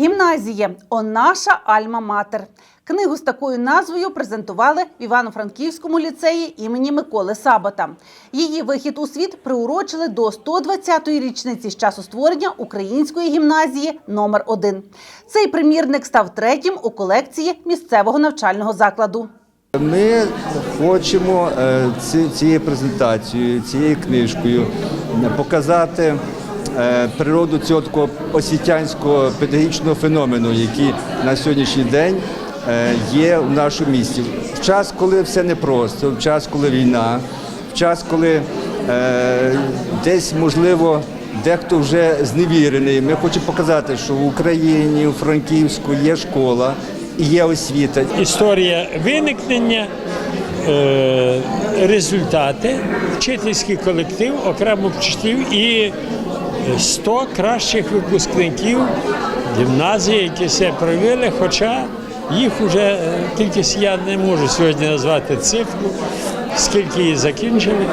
Гімназія О наша Альма-Матер. Книгу з такою назвою презентували в Івано-Франківському ліцеї імені Миколи Сабота. Її вихід у світ приурочили до 120-ї річниці з часу створення української гімназії номер 1 Цей примірник став третім у колекції місцевого навчального закладу. Ми хочемо е, цією презентацією, цією книжкою показати природу цього такого освітянського педагогічного феномену, який на сьогоднішній день е, є в нашому місті. В час, коли все непросто, в час, коли війна, в час, коли е, десь можливо. Дехто вже зневірений. Ми хочемо показати, що в Україні, у Франківську є школа і є освіта. історія виникнення, е, результати, вчительський колектив, окремо вчителів і 100 кращих випускників гімназії, які все провели, хоча їх вже тільки кількість я не можу сьогодні назвати цифру, скільки її закінчили.